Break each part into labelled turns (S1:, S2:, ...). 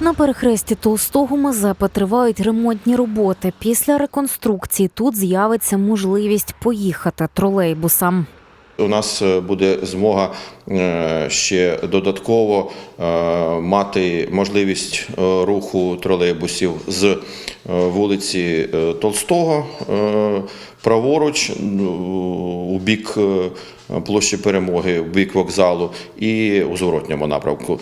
S1: На перехресті Толстого Мазепи тривають ремонтні роботи. Після реконструкції тут з'явиться можливість поїхати тролейбусам.
S2: У нас е, буде змога е, ще додатково е, мати можливість руху тролейбусів з вулиці Толстого праворуч у бік площі Перемоги, у бік вокзалу і у зворотньому напрямку.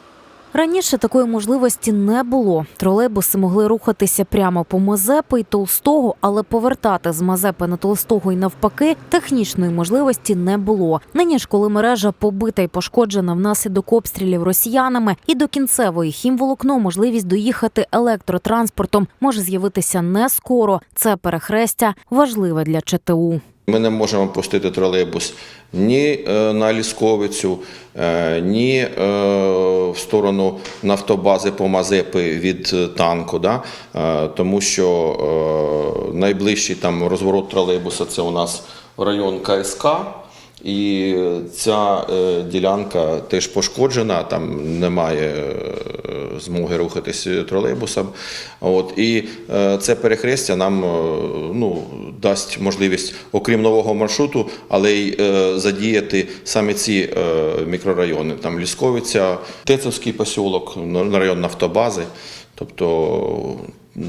S1: Раніше такої можливості не було. Тролейбуси могли рухатися прямо по Мазепи й Толстого, але повертати з Мазепи на Толстого і навпаки технічної можливості не було. Нині ж, коли мережа побита й пошкоджена внаслідок обстрілів росіянами, і до кінцевої хімволокно можливість доїхати електротранспортом може з'явитися не скоро. Це перехрестя важливе для ЧТУ.
S2: Ми не можемо пустити тролейбус ні е, на Лісковицю, е, ні е, в сторону нафтобази по Мазепи від танку, да? Тому що найближчий там розворот тролейбуса це у нас район КСК. І ця ділянка теж пошкоджена, там немає змоги рухатись тролейбусом. От, і це перехрестя нам ну, дасть можливість, окрім нового маршруту, але й е, задіяти саме ці е, мікрорайони. Там Лісковиця, Тецовський посілок, район Нафтобази. Тобто,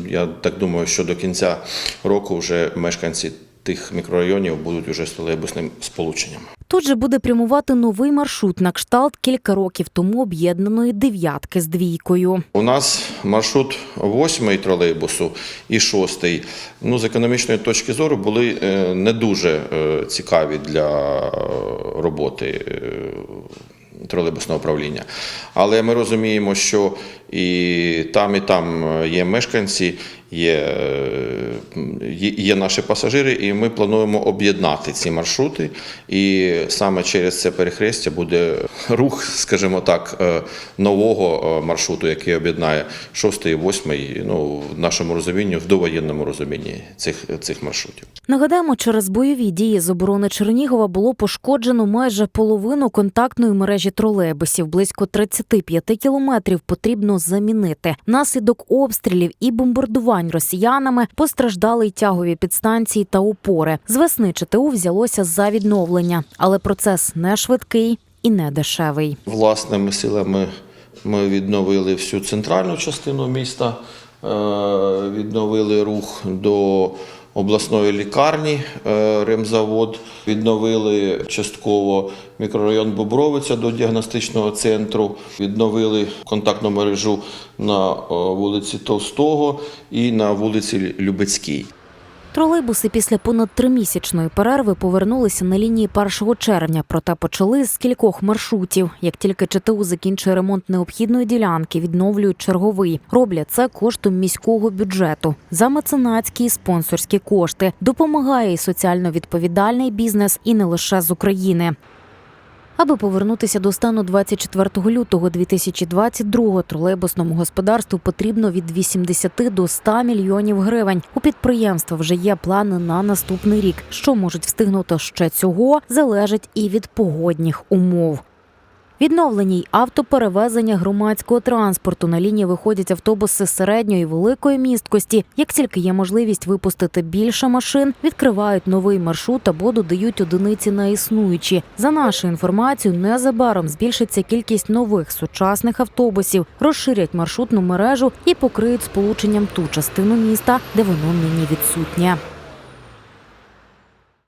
S2: я так думаю, що до кінця року вже мешканці тих мікрорайонів будуть вже з тролейбусним сполученням.
S1: Тут же буде прямувати новий маршрут на кшталт кілька років тому об'єднаної дев'ятки з двійкою.
S2: У нас маршрут восьмий тролейбусу і шостий. Ну, з економічної точки зору були е, не дуже е, цікаві для е, роботи тролейбусного управління. Але ми розуміємо, що і там, і там є мешканці, є, є, наші пасажири, і ми плануємо об'єднати ці маршрути. І саме через це перехрестя буде рух, скажімо так, е, нового е, маршруту, який об'єднає шостий і восьмий, ну, в нашому розумінні, в довоєнному розумінні цих, цих маршрутів.
S1: Нагадаємо, через бойові дії з оборони Чернігова було пошкоджено майже половину контактної мережі тролейбусів. Близько 35 кілометрів потрібно замінити. Наслідок обстрілів і бомбардувань росіянами постраждали й тягові підстанції та опори. З весни ЧТУ взялося за відновлення, але процес не швидкий і не дешевий.
S2: Власними силами ми відновили всю центральну частину міста, е, відновили рух до обласної лікарні е, Ремзавод, відновили частково мікрорайон Бобровиця до діагностичного центру, відновили контактну мережу на е, вулиці Толстого і на вулиці Любецькій.
S1: Тролейбуси після понад тримісячної перерви повернулися на лінії 1 червня, проте почали з кількох маршрутів. Як тільки ЧТУ закінчує ремонт необхідної ділянки, відновлюють черговий. Роблять це коштом міського бюджету за меценатські і спонсорські кошти. Допомагає і соціально відповідальний бізнес, і не лише з України. Аби повернутися до стану 24 лютого 2022 тролейбусному господарству потрібно від 80 до 100 мільйонів гривень. У підприємства вже є плани на наступний рік. Що можуть встигнути ще цього, залежить і від погодних умов. Відновлені й автоперевезення громадського транспорту на лінії виходять автобуси середньої великої місткості. Як тільки є можливість випустити більше машин, відкривають новий маршрут або додають одиниці на існуючі. За нашою інформацією, незабаром збільшиться кількість нових сучасних автобусів, розширять маршрутну мережу і покриють сполученням ту частину міста, де воно нині відсутнє.